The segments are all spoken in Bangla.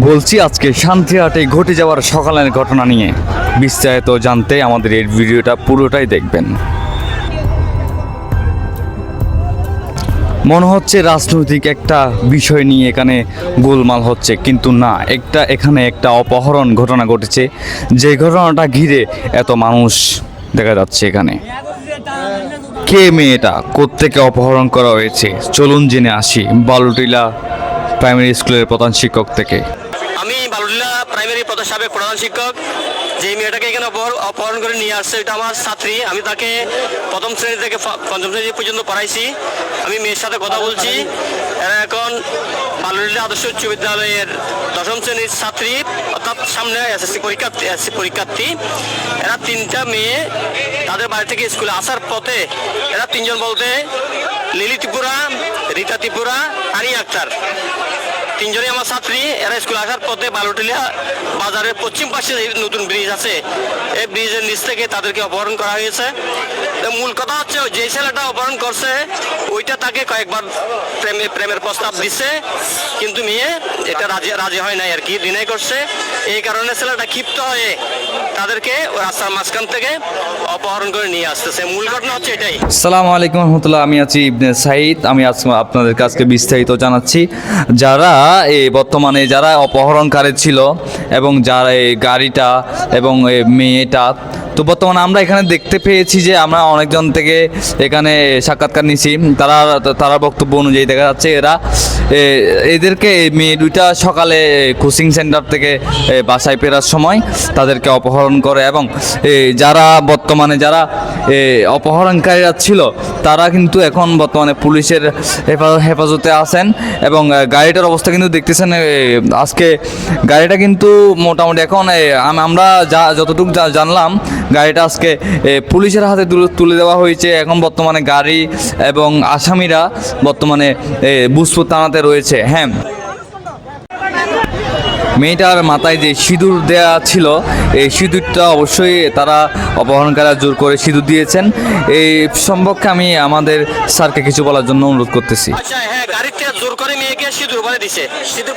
বলছি, আজকে শান্তিহাটে ঘটে যাওয়ার সকালের ঘটনা নিয়ে। বিস্তারিত জানতে আমাদের এই ভিডিওটা পুরোটাই দেখবেন। মনে হচ্ছে রাজনৈতিক একটা বিষয় নিয়ে এখানে গোলমাল হচ্ছে, কিন্তু না, একটা এখানে একটা অপহরণ ঘটনা ঘটেছে। যে ঘটনাটা ঘিরে এত মানুষ দেখা যাচ্ছে এখানে। কে মেয়েটা, কোত্থেকে অপহরণ করা হয়েছে? চলুন জেনে আসি। বালুটিলা প্রাইমারি স্কুলের প্রধান শিক্ষক থেকে? আমি বালুডিলা প্রাইমারি পদের সাবেক প্রধান শিক্ষক। যে মেয়েটাকে এখানে অপহর- অপহরণ করে নিয়ে আসছে, এটা আমার ছাত্রী। আমি তাকে প্রথম শ্রেণি থেকে পঞ্চম শ্রেণি পর্যন্ত পড়াইছি। আমি মেয়ের সাথে কথা বলছি। এরা এখন বালুডিলা আদর্শ উচ্চ বিদ্যালয়ের দশম শ্রেণির ছাত্রী, অর্থাৎ সামনে এসএসসি পরীক্ষার্থী এসএসসি পরীক্ষার্থী। এরা তিনটা মেয়ে তাদের বাড়ি থেকে স্কুলে আসার পথে এরা তিনজন বলতে লিলি ত্রিপুরা, রীতা ত্রিপুরা, আরিয়া আক্তার। তিনজনই আমার ছাত্রী, এরা স্কুল আসার পথে বালুটিলিয়া বাজারের পশ্চিম পাশে নতুন ব্রিজ আছে, এই ব্রিজের নিচ থেকে তাদেরকে অপহরণ করা হয়েছে। মূল কথা হচ্ছে, যে ছেলেটা অপহরণ করছে, ওইটা তাকে কয়েকবার প্রেমে, প্রেমের প্রস্তাব দিচ্ছে কিন্তু মেয়ে এটা রাজি রাজি হয় নাই আর কি ডিনাই করছে। এই কারণে ছেলেটা ক্ষিপ্ত হয়ে তাদেরকে রাস্তার মাঝখান থেকে অপহরণ করে নিয়ে আসতেছে। মূল ঘটনা হচ্ছে এটাই। সালাম আলাইকুম রহমতুল্লাহ, আমি আছি ইবনে সাইদ আমি আপনাদের কাছকে বিস্তারিত জানাচ্ছি। যারা এই বর্তমানে যারা অপহরণকারী ছিল এবং যারা এই গাড়িটা এবং মেয়েটা, তো বর্তমানে আমরা এখানে দেখতে পেয়েছি যে আমরা অনেকজন থেকে এখানে সাক্ষাৎকার নিছি। তারা তারা বক্তব্য অনুযায়ী দেখা যাচ্ছে এরা এদেরকে মেয়ে দুইটা সকালে কোচিং সেন্টার থেকে বাসায় ফেরার সময় তাদেরকে অপহরণ করে এবং যারা বর্তমানে যারা অপহরণকারীরা ছিল তারা কিন্তু এখন বর্তমানে পুলিশের হেফা- হেফাজতে আছেন এবং গাড়িটার অবস্থা কিন্তু দেখতেছেন আজকে গাড়িটা কিন্তু মোটামুটি এখন আমরা যা যতটুকু জানলাম গাড়িটা আজকে পুলিশের হাতে তুলে- দেওয়া হয়েছে। এখন বর্তমানে গাড়ি এবং আসামিরা বর্তমানে এ, বুজপুর থানাতে রয়েছে হ্যাঁ। মেয়েটার মাথায় যে সিঁদুর দেয়া ছিল, এই সিঁদুরটা অবশ্যই তারা অপহরণকারীরা জোর করে সিঁদুর দিয়েছেন। এই সম্পর্কে আমি আমাদের স্যারকে কিছু বলার জন্য অনুরোধ করতেছি। আচ্ছা হ্যাঁ জোর করে মেয়েকে সিঁদুর দিছে। সিঁদুর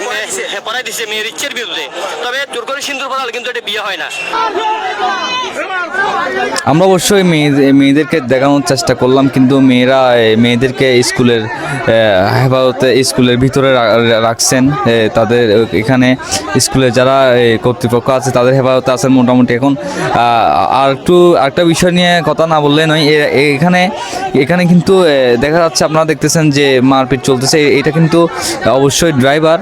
হ্যাঁ দিছে মেয়ের ইচ্ছের বিরুদ্ধে। তবে জোর করে সিঁদুর পরালে কিন্তু এটা বিয়ে হয় না। আমরা অবশ্যই মেয়ে মেয়েদেরকে দেখানোর চেষ্টা করলাম, কিন্তু মেয়েরা মেয়েদেরকে স্কুলের হেফাজতে স্কুলের ভিতরে রাখছেন তাদের এখানে স্কুলে যারা কর্তৃপক্ষ আছে তাদের হেফাজতে আছেন মোটামুটি। এখন আর একটু একটা বিষয় নিয়ে কথা না বললে নয় এখানে এখানে কিন্তু দেখা যাচ্ছে আপনারা দেখতেছেন যে মারপিট চলতেছে এটা কিন্তু অবশ্যই ড্রাইভার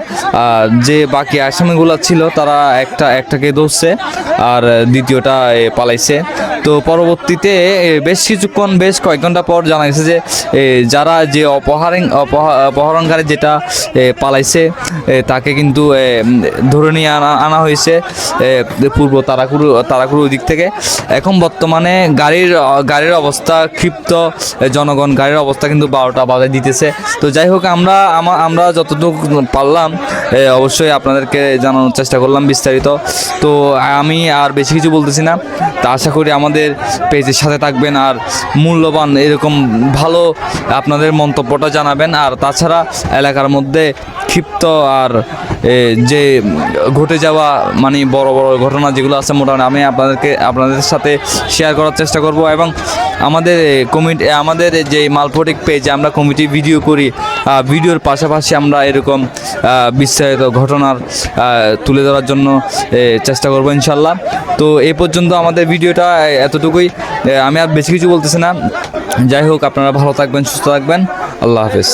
যে বাকি আসামিগুলো ছিল তারা একটা, একটাকে ধরছে, আর দ্বিতীয়টা পালাইছে। তো পরবর্তীতে বেশ কিছুক্ষণ, বেশ কয়েক ঘণ্টা পর জানা গেছে যে যারা যে অপহারিং, অপহা- অপহরণকারী যেটা পালাইছে তাকে কিন্তু ধরে নিয়ে আনা আনা হয়েছে পূর্ব তারাকুরু তারাকুরু দিক থেকে। এখন বর্তমানে গাড়ির গাড়ির অবস্থা ক্ষিপ্ত জনগণ গাড়ির অবস্থা কিন্তু বারোটা বাজে দিতেছে। তো যাই হোক, আমরা, আমা- আমরা যতটুকু পারলাম অবশ্যই আপনাদেরকে জানানোর চেষ্টা করলাম বিস্তারিত। তো আমি আর বেশি কিছু বলতেছি না। তা আশা করি আমাদের পেজের সাথে থাকবেন আর মূল্যবান এরকম ভালো আপনাদের মন্তব্যটা জানাবেন। আর তাছাড়া এলাকার মধ্যে ক্ষিপ্ত আর যে ঘটে যাওয়া মানে বড় বড় ঘটনা যেগুলো আছে মোটামুটি আমি আপনাদেরকে, আপনাদের সাথে শেয়ার করার চেষ্টা করব এবং আমাদের কমিটি আমাদের যে মালপটিক পেজে আমরা কমিটি ভিডিও করি ভিডিওর পাশাপাশি আমরা এরকম বিস্তারিত ঘটনার তুলে ধরার জন্য চেষ্টা করব ইনশাল্লাহ। তো এই পর্যন্ত আমাদের ভিডিওটা এতটুকুই। আমি আর বেশি কিছু বলতেছি না। যাই হোক, আপনারা ভালো থাকবেন, সুস্থ থাকবেন। আল্লাহ হাফেজ।